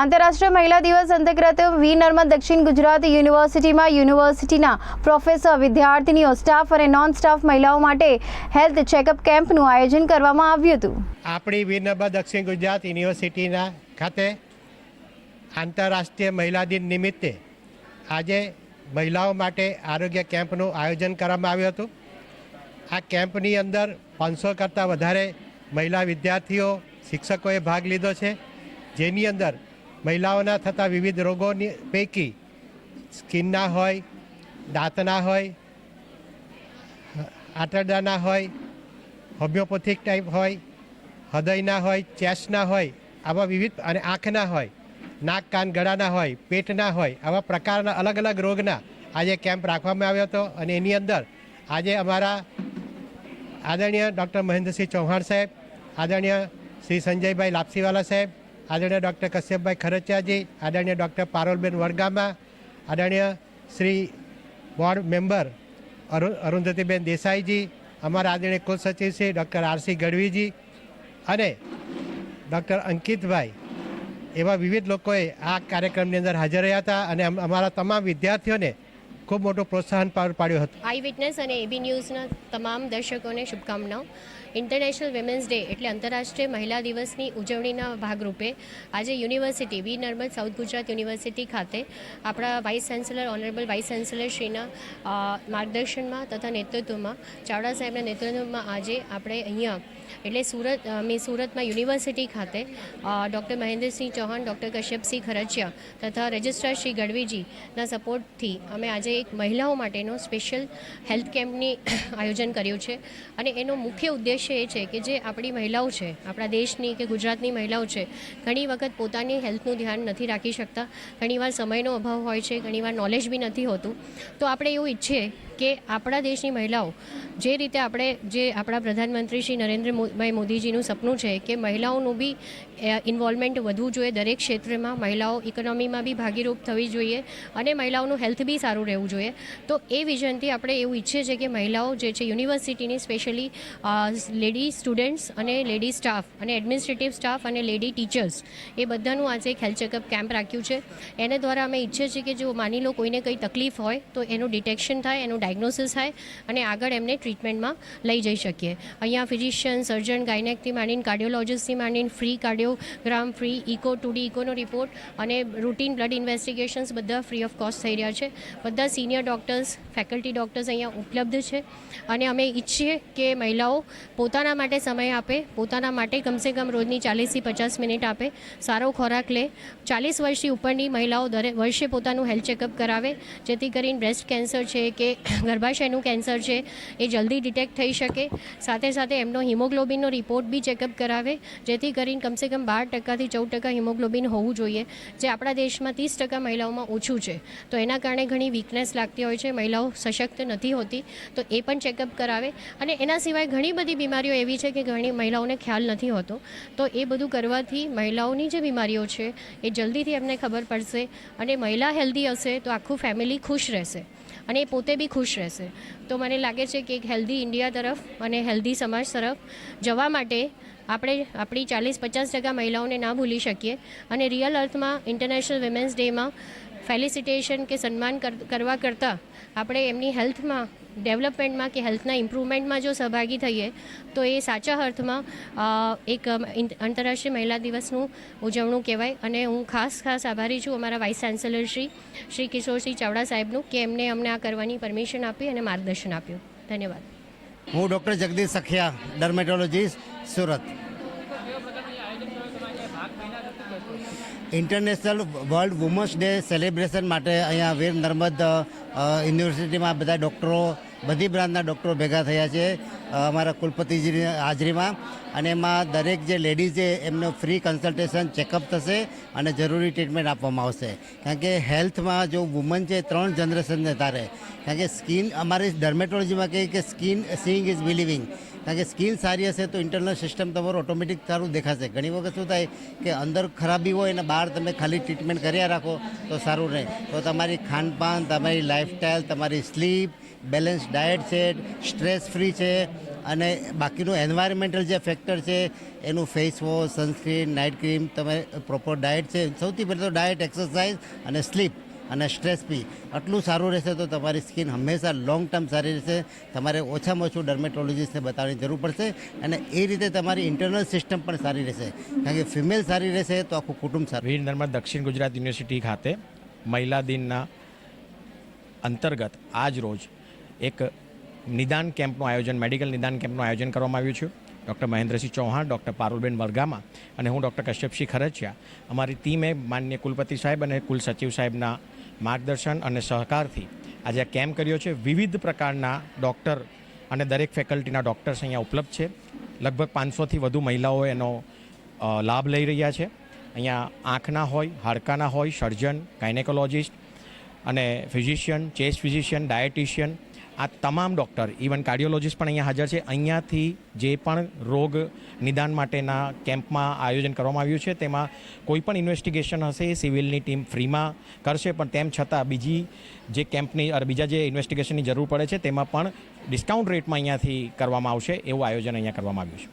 આંતરરાષ્ટ્રીય મહિલા દિવસ અંતર્ગત વી નર્મદ દક્ષિણ ગુજરાત યુનિવર્સિટીમાં યુનિવર્સિટીના પ્રોફેસર વિદ્યાર્થીનીઓ, સ્ટાફ અને નોન સ્ટાફ મહિલાઓ માટે હેલ્થ ચેકઅપ કેમ્પનું આયોજન કરવામાં આવ્યું હતું. આપણી વીરનર્મદ દક્ષિણ ગુજરાત યુનિવર્સિટીના ખાતે આંતરરાષ્ટ્રીય મહિલા દિન નિમિત્તે આજે મહિલાઓ માટે આરોગ્ય કેમ્પનું આયોજન કરવામાં આવ્યું હતું. આ કેમ્પની અંદર પાંચસો કરતાં વધારે મહિલા વિદ્યાર્થીઓ, શિક્ષકોએ ભાગ લીધો છે. જેની અંદર મહિલાઓના થતા વિવિધ રોગોની પૈકી સ્કિનના હોય, દાંતના હોય આંટરડાના હોય હોમિયોપેથિક ટાઈપ હોય, હૃદયના હોય ચેસ્ટના હોય, આવા વિવિધ અને આંખના હોય, નાક, કાન, ગળાના હોય, પેટના હોય, આવા પ્રકારના અલગ અલગ રોગના આજે કેમ્પ રાખવામાં આવ્યો હતો અને એની અંદર આજે અમારા આદરણીય ડૉક્ટર મહેન્દ્રસિંહ ચૌહાણ સાહેબ, આદરણીય શ્રી સંજયભાઈ લાપસીવાલા સાહેબ આદરણીય ડૉક્ટર કશ્યપભાઈ ખરચિયાજી, આદરણીય ડૉક્ટર પારોલબેન વડગામા, આદરણીય શ્રી બોર્ડ મેમ્બર અરુ, અરુંધતીબેન દેસાઈજી, અમારા આદરણીય કુલ સચિવ શ્રી ડૉક્ટર આરસી ગઢવીજી અને ડૉક્ટર અંકિતભાઈ એવા વિવિધ લોકોએ આ કાર્યક્રમની અંદર હાજર રહ્યા હતા અને અમારા તમામ વિદ્યાર્થીઓને ખૂબ મોટો પ્રોત્સાહન પાર પાડ્યો હતો. આઈ વિટનેસ અને એબી ન્યૂઝના તમામ દર્શકોને શુભકામનાઓ. ઇન્ટરનેશનલ વિમેન્સ ડે એટલે આંતરરાષ્ટ્રીય મહિલા દિવસની ઉજવણીના ભાગરૂપે આજે university, V. Narmad, south Gujarat university ખાતે આપણા vice chancellor, honourable vice chancellor શ્રીના માર્ગદર્શનમાં તથા નેતૃત્વમાં, ચાવડા સાહેબના નેતૃત્વમાં આજે આપણે અહીંયા એટલે સુરત મેં સુરતમાં યુનિવર્સિટી ખાતે ડૉક્ટર મહેન્દ્રસિંહ ચૌહાણ, ડૉક્ટર કશ્યપસિંહ ખરચિયા તથા રજિસ્ટ્રાર શ્રી ગઢવીજીના સપોર્ટથી અમે આજે એક મહિલાઓ માટેનો સ્પેશિયલ હેલ્થ કેમ્પની આયોજન કર્યું છે. અને એનો મુખ્ય ઉદ્દેશ્ય એ છે કે જે આપણી મહિલાઓ છે, આપણા દેશની કે ગુજરાતની મહિલાઓ છે, ઘણી વખત પોતાની હેલ્થનું ધ્યાન નથી રાખી શકતા. ઘણીવાર સમયનો અભાવ હોય છે, ઘણીવાર નોલેજ બી નથી હોતું. તો આપણે એવું ઈચ્છીએ કે આપણા દેશની મહિલાઓ જે રીતે આપણે જે આપણા પ્રધાનમંત્રી શ્રી નરેન્દ્રભાઈ મોદીજીનું સપનું છે કે મહિલાઓનું બી ઇન્વોલ્વમેન્ટ વધવું જોઈએ દરેક ક્ષેત્રમાં. મહિલાઓ ઇકોનોમીમાં બી ભાગીરૂપ થવી જોઈએ અને મહિલાઓનું હેલ્થ બી સારું રહેવું જોઈએ. તો એ વિઝનથી આપણે એવું ઈચ્છીએ છીએ કે મહિલાઓ જે છે યુનિવર્સિટીની સ્પેશિયલી લેડી સ્ટુડન્ટ્સ અને લેડી સ્ટાફ અને એડમિનિસ્ટ્રેટિવ સ્ટાફ અને લેડી ટીચર્સ એ બધાનું આજે એક હેલ્થ ચેકઅપ કેમ્પ રાખ્યું છે. એને દ્વારા અમે ઈચ્છીએ છીએ કે જો માની લો કોઈને કંઈ તકલીફ હોય તો એનું ડિટેક્શન થાય, એનું ડાયગ્નોસિસ થાય અને આગળ એમને ટ્રીટમેન્ટમાં લઈ જઈ શકીએ. અહીંયા ફિઝિશિયન સર્જન ગાયનેકથી માંડીને કાર્ડિયોલોજિસ્ટથી માંડીને free cardiogram free echo two D ઇકોનો report અને રૂટીન બ્લડ ઇન્વેસ્ટિગેશન્સ બધા ફ્રી ઓફ કોસ્ટ થઈ રહ્યા છે. બધા સિનિયર ડૉક્ટર્સ ફેકલ્ટી ડૉક્ટર્સ અહીંયા ઉપલબ્ધ છે. અને અમે ઈચ્છીએ કે મહિલાઓ પોતાના માટે સમય આપે, પોતાના માટે કમસે કમ રોજની ચાલીસથી પચાસ મિનિટ આપે, સારો ખોરાક લે. ચાલીસ વર્ષથી ઉપરની મહિલાઓ દરેક વર્ષે પોતાનું હેલ્થ ચેકઅપ કરાવે, જેથી કરીને બ્રેસ્ટ કેન્સર છે કે ગર્ભાશયનું કેન્સર છે, એ જલ્દી ડિટેક્ટ થઈ શકે. સાથે સાથે એમનો હિમોગ્લોબિનનો રિપોર્ટ બી ચેકઅપ કરાવે, જેથી કરીને કમસે કમ બાર ટકાથી ચૌદ ટકા હિમોગ્લોબિન હોવું જોઈએ, જે આપણા દેશમાં ત્રીસ ટકા મહિલાઓમાં ઓછું છે. તો એના કારણે ઘણી વીકનેસ લાગતી હોય છે, મહિલાઓ સશક્ત નથી હોતી, તો એ પણ ચેકઅપ કરાવે. અને એના સિવાય ઘણી બધી બીમારીઓ એવી છે કે ઘણી મહિલાઓને ખ્યાલ નથી હોતો. તો એ બધું કરવાથી મહિલાઓની જે બીમારીઓ છે, એ જલ્દીથી એમને ખબર પડશે અને મહિલા હેલ્ધી હશે, તો આખું ફેમિલી ખુશ રહેશે. અને એ પોતે બી ખુશ રહેશે. તો મને લાગે છે કે એક હેલ્ધી ઇન્ડિયા તરફ અને હેલ્ધી સમાજ તરફ જવા માટે આપણે આપણી ચાલીસ પચાસ ટકા મહિલાઓને ના ભૂલી શકીએ અને રિયલ અર્થમાં ઇન્ટરનેશનલ વિમેન્સ ડેમાં ફેલિસિટેશન કે સન્માન કર- કરવા કરતાં આપણે એમની હેલ્થમાં ડેવલપમેન્ટમાં કે હેલ્થના ઇમ્પ્રુવમેન્ટમાં જો સહભાગી થઈએ, તો એ સાચા અર્થમાં એક આંતરરાષ્ટ્રીય મહિલા દિવસનું ઉજવણું કહેવાય. અને હું ખાસ ખાસ આભારી છું અમારા વાઇસ ચાન્સેલર શ્રી શ્રી કિશોરસિંહ ચાવડા સાહેબનું કે એમને અમને આ કરવાની પરમિશન આપી અને માર્ગદર્શન આપ્યું. ધન્યવાદ. હું doctor Jagdish Sakhiya, dermatologist, Surat. International world women's day celebration માટે અહીંયા વીર નર્મદ યુનિવર્સિટીમાં બધા ડૉક્ટરો બધી બ્રાન્ચના ડૉક્ટરો ભેગા થયા છે. અમારા કુલપતિજીની હાજરીમાં. અને એમાં દરેક જે લેડીઝ છે, એમનો ફ્રી કન્સલ્ટેશન ચેકઅપ થશે અને જરૂરી ટ્રીટમેન્ટ આપવામાં આવશે. કારણ કે હેલ્થમાં જો વુમન છે, ત્રણ જનરેશનને તારે કારણ કે સ્કિન અમારી ડર્મેટોલોજીમાં કહીએ કે સ્કિન સીઈંગ ઇઝ બિલિવિંગ કારણ કે સ્કિન સારી હશે તો ઇન્ટરનલ સિસ્ટમ તમારું ઓટોમેટિક સારું દેખાશે. ઘણી વખત શું થાય કે અંદર ખરાબી હોય અને બહાર તમે ખાલી ટ્રીટમેન્ટ કર્યા રાખો તો સારું રહે. તો તમારી ખાનપાન, તમારી લાઇફસ્ટાઈલ તમારી સ્લીપ બેલેન્સ ડાયટ છે સ્ટ્રેસ ફ્રી છે અને બાકીનું એન્વાયરમેન્ટલ જે ફેક્ટર છે, એનું face wash sunscreen night cream તમે પ્રોપર ડાયટ છે. સૌથી પહેલાં તો ડાયટ એક્સરસાઇઝ અને સ્લીપ અને સ્ટ્રેસ બી આટલું સારું રહેશે તો તમારી સ્કિન હંમેશા લોંગ ટર્મ સારી રહેશે. તમારે ઓછામાં ઓછું ડર્મેટોલોજીસ્ટને બતાવવાની જરૂર પડશે અને એ રીતે તમારી ઇન્ટરનલ સિસ્ટમ પણ સારી રહેશે. કારણ કે ફિમેલ સારી રહેશે તો આખું કુટુંબ સારું વીર નર્મદ દક્ષિણ ગુજરાત યુનિવર્સિટી ખાતે મહિલા દિનના અંતર્ગત આજ રોજ એક નિદાન કેમ્પનું આયોજન, મેડિકલ નિદાન કેમ્પનું આયોજન કરવામાં આવ્યું છે. ડૉક્ટર મહેન્દ્રસિંહ ચૌહાણ, ડૉક્ટર પારુલબેન વરગામા અને હું ડૉક્ટર કશ્યપસિંહ ખરચિયા અમારી ટીમે માન્ય કુલપતિ સાહેબ અને કુલ સચિવ સાહેબના માર્ગદર્શન અને સહકારથી આજે આ કેમ્પ કર્યો છે. વિવિધ પ્રકારના ડૉક્ટર અને દરેક ફેકલ્ટીના ડૉક્ટર્સ અહીંયા ઉપલબ્ધ છે. લગભગ પાંચસોથી વધુ મહિલાઓ એનો લાભ લઈ રહ્યા છે. અહીંયા આંખના હોય, હાડકાના હોય, સર્જન, ગાયનેકોલોજિસ્ટ અને ફિઝિશિયન ચેસ્ટ ફિઝિશિયન, ડાયટિશિયન આ તમામ ડૉક્ટર, ઇવન કાર્ડિયોલોજીસ્ટ પણ અહીંયા હાજર છે. અહીંયાથી જે પણ રોગ નિદાન માટેના કેમ્પમાં આયોજન કરવામાં આવ્યું છે, તેમાં કોઈ પણ ઇન્વેસ્ટિગેશન હશે, એ સિવિલની ટીમ ફ્રીમાં કરશે, પણ તેમ છતાં બીજી જે કેમ્પની બીજા જે ઇન્વેસ્ટિગેશનની જરૂર પડે છે, તેમાં પણ ડિસ્કાઉન્ટ રેટમાં અહીંયાથી કરવામાં આવશે, એવું આયોજન અહીંયા કરવામાં આવ્યું છે.